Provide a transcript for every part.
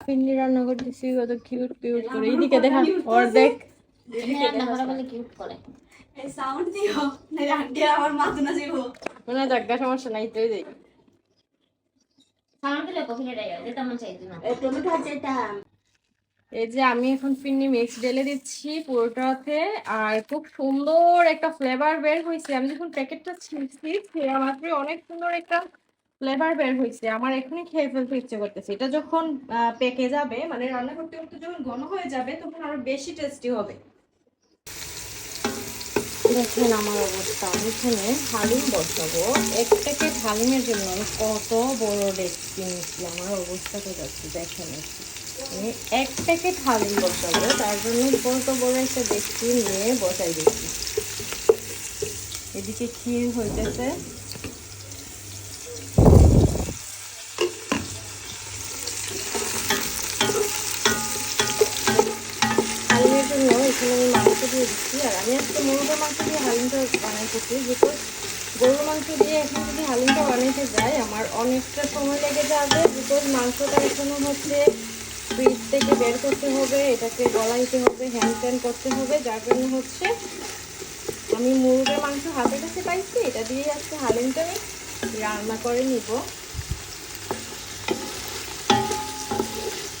এই রান্না করতেছে। কত কিউট কিউট করে। এইদিকে দেখা অর্ধেক। মনে জায়গা সমস্যা নাই তুই যে আমি এখন পিন্নি মিক্স ঢেলে দিচ্ছি পুরোটাতে আর খুব সুন্দর একটা ফ্লেভার বের হয়েছে আমি যখন প্যাকেটটা ছিঁড়ছি খেয়ে মাত্র অনেক সুন্দর একটা ফ্লেভার বের হয়েছে আমার এখনই খেয়ে ফেলতে ইচ্ছে করতেছে। এটা যখন পেকে যাবে মানে রান্না করতে করতে যখন ঘন হয়ে যাবে, তখন আরও বেশি টেস্টি হবে। দেখেন আমার অবস্থা এখানে হালিম বসাবো। এক প্যাকেট হালিমের জন্য আমি কত বড় ডেকচি নিচ্ছি আমার অবস্থা তো যাচ্ছে, দেখেন আমি এক প্যাকেট হালিম বসাবো, তার জন্য কত বড় একটা ডেকচি নিয়ে বসাই দিচ্ছি। এদিকে ক্ষীর হইতেছে হালিমের জন্য এখানে আমি মাংস দিয়ে দিচ্ছি আর আমি আজকে মুরগের মাংস দিয়ে হালিমটা বানাইতেছি বিকজ গরুর মাংস দিয়ে এখন যদি হালিমটা বানাইতে যাই, আমার অনেকটা সময় লেগে যাবে বিকজ মাংসটা এখনও হচ্ছে ফ্রিজ থেকে বের করতে হবে, এটাকে গলাইতে হবে হ্যান্ড করতে হবে, যার জন্য হচ্ছে আমি মুরগের মাংস হাতে কাছে পাইছি, এটা দিয়ে আজকে হালিমটা আমি রান্না করে নিব।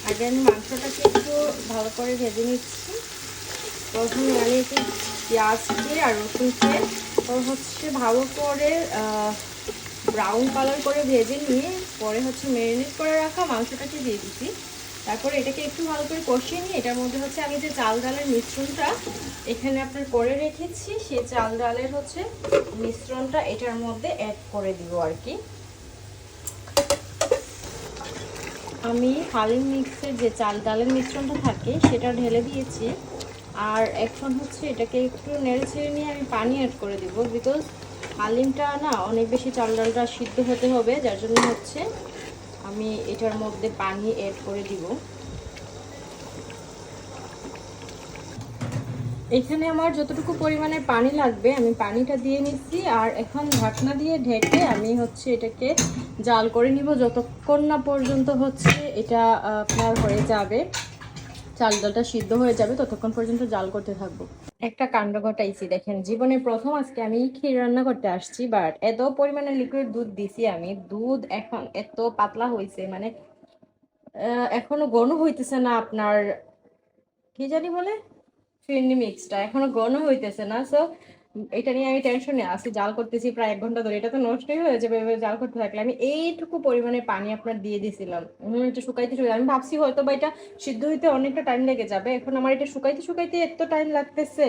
আগে আমি মাংসটাকে একটু ভালো করে ভেজে নিচ্ছি। প্রথমে আমি একটু পেঁয়াজ দিয়ে আর রসুন দিয়ে তো হচ্ছে ভালো করে ব্রাউন কালার করে ভেজে নিয়ে, পরে হচ্ছে ম্যারিনেট করে রাখা মাংসটাকে দিয়ে দিচ্ছি। তারপরে এটাকে একটু ভালো করে কষিয়ে নিয়ে, এটার মধ্যে হচ্ছে আমি যে চাল ডালের মিশ্রণটা এখানে আপনার করে রেখেছি, সেই চাল ডালের হচ্ছে মিশ্রণটা এটার মধ্যে অ্যাড করে দিব আর কি। আমি হালিম মিক্সের যে চাল ডালের মিশ্রণটা থাকে, সেটা ঢেলে দিয়েছি। আর এখন হচ্ছে এটাকে একটু নেড়ে ছেড়ে নিয়ে আমি পানি অ্যাড করে দিব বিকজ হালিমটা না অনেক বেশি চাল ডালটা সিদ্ধ হতে হবে, যার জন্য হচ্ছে আমি এটার মধ্যে পানি অ্যাড করে দিব। এখানে আমার যতটুকু পরিমাণে পানি লাগবে আমি পানিটা দিয়ে নিচ্ছি আর এখন ঢাকনা দিয়ে ঢেকে আমি হচ্ছে এটাকে জাল করে নিব, যতক্ষণ না পর্যন্ত হচ্ছে এটা আপনার হয়ে যাবে। চাল ডালটা সিদ্ধ হয়ে যাবে, ততক্ষণ পর্যন্ত জাল করতে থাকব। একটা কাণ্ড ঘটাইছি, দেখেন। জীবনে প্রথম আজকে আমি ক্ষীর রান্না করতে আসছি বাট এত পরিমাণে লিকুইড দুধ দিছি আমি। দুধ এখন এত পাতলা হয়েছে মানে এখনও ঘন হইতেছে না আপনার, কি জানি বলে? ফিরনি মিক্সটা এখনও ঘন হইতেছে না সো এটা নিয়ে আমি টেনশনে আছি, জাল করতেছি প্রায় এক ঘণ্টা ধরে। এটা তো নষ্টই হয়ে যাবে, এভাবে জাল করতে থাকলে। আমি এইটুকু পরিমাণে পানি আপনার দিয়ে দিয়েছিলাম এটা শুকাইতে শুকাইতে আমি ভাবছি হয়তো বা এটা সিদ্ধ হইতে অনেকটা টাইম লেগে যাবে। এখন আমার এটা শুকাইতে শুকাইতে এত টাইম লাগতেছে।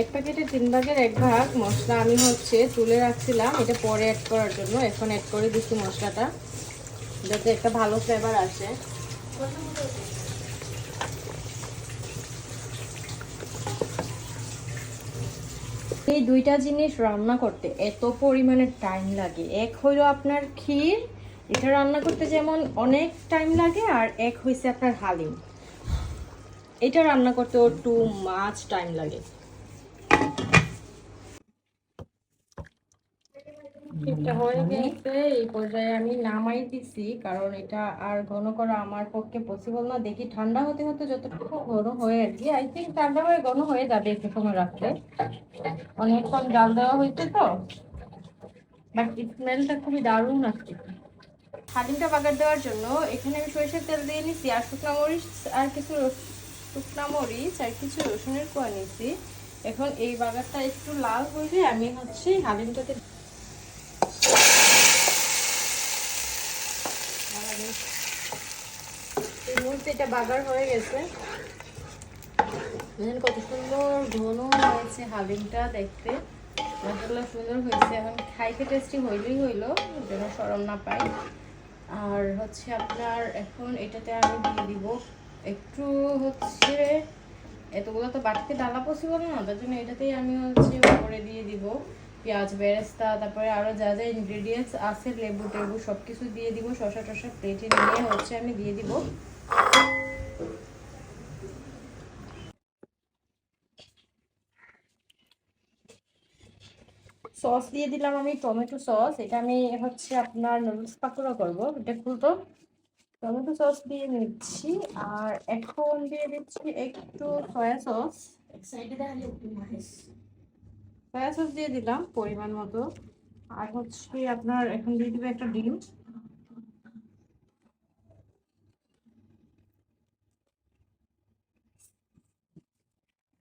এক প্যাকেটে তিন ভাগের এক ভাগ মশলা আমি হচ্ছে তুলে রাখছিলাম। এটা পরে অ্যাড করার জন্য। এখন অ্যাড করে দিচ্ছি মশলাটা, যাতে একটা ভালো ফ্লেভার আসে। এই দুইটা জিনিস রান্না করতে এত পরিমাণে টাইম লাগে। এক হইল আপনার ক্ষীর, এটা রান্না করতে যেমন অনেক টাইম লাগে, আর এক হইছে আপনার হালিম। এটা রান্না করতেও টু মাছ টাইম লাগে। ক্ষীরটা হয়ে গেছে এই পর্যায়ে আমি নামাই দিছি কারণ এটা আর ঘন করা আমার পক্ষে পসিবল না। দেখি ঠান্ডা হতে হতে যতটুকু ঘন হয়ে আর কি আই থিঙ্ক ঠান্ডা হয়ে ঘন হয়ে যাবে একটু সময় রাখলে অনেকক্ষণ জাল দেওয়া হয়েছে তো বাট স্মেলটা খুবই দারুণ আসছে। হালিমটা বাগার দেওয়ার জন্য এখানে আমি সরিষার তেল দিয়ে নিছি আর শুকনা মরিচ আর কিছু শুকনা মরিচ আর কিছু রসুনের কোয়া নিছি। এখন এই বাগারটা একটু লাল হইলে আমি হচ্ছে হালিমটাতে মুহূর্তে এটা বাগার হয়ে গেছে। দেখেন কত সুন্দর ঘন হয়েছে হালিমটা দেখতে। মাসাল্লাহ সুন্দর হয়েছে। এখন খাইতে টেস্টি হইলেই হইল, যেন সরম না পাই। আর হচ্ছে আপনার এখন এটাতে আমি দিয়ে দিব। একটু হচ্ছে এতগুলো তো বাটিতে ডালা পসিবল না, তার জন্য এটাতেই আমি হচ্ছে উপরে দিয়ে দিব। পেঁয়াজ, বেরেস্তা, তারপরে আরও যা যা ইনগ্রেডিয়েন্টস আছে, লেবু টেবু সব কিছু দিয়ে দিব। শসা টসা প্লেটে নিয়ে হচ্ছে আমি দিয়ে দিব। সস দিয়ে দিলাম আমি, টমেটো সস। এটা আমি হচ্ছে আপনার নুডলস পাকোড়া করব, এটা খুলতো টমেটো সস দিয়ে নিচ্ছি, আর এখন দিয়ে দিচ্ছি একটু সয়া সস। সয়া সস দিয়ে দিলাম পরিমাণ মতো। আর হচ্ছে আপনার এখন দিয়ে দিবে একটা ডিম।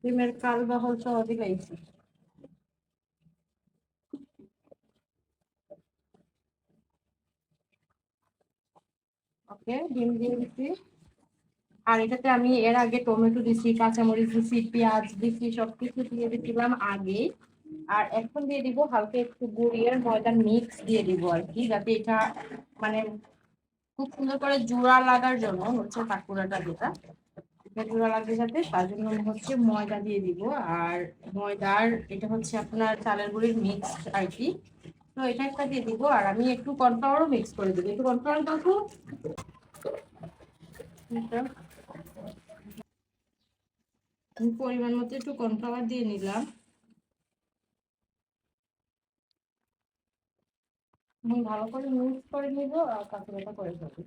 ডিমের কাল বাহল সহ দিলাইছি ওকে, ডিম দিয়ে দিচ্ছি। আর এটাতে আমি এর আগে টমেটো দিছি, কাঁচামরিচ দিছি, পেঁয়াজ দিছি, সবকিছু দিয়ে দিছিলাম আগে। আর এখন দিয়ে দিব হালকা একটু গুড়িয়ে ময়দা মিক্স দিয়ে দিব আর কি, যাতে এটা মানে খুব সুন্দর করে জোড়া লাগার জন্য হচ্ছে পাকুড়াটা যেটা। জোড়া লাগবে যাতে তার জন্য হচ্ছে ময়দা দিয়ে দিব। আর ময়দার, এটা হচ্ছে আপনার চালের গুঁড়ির মিক্স আর কি। তো এটা একটা দিয়ে দিব, আর আমি একটু কর্নফ্লাওয়ারও মিক্স করে দিব। একটু কর্নফ্লাওয়ার। এটা। আমি পরিমাণ মতো একটু কর্নফ্লাওয়ার দিয়ে নিলাম। ভালো করে মিক্স করে নিব, আর কাঁচুরাটা করে দেবো।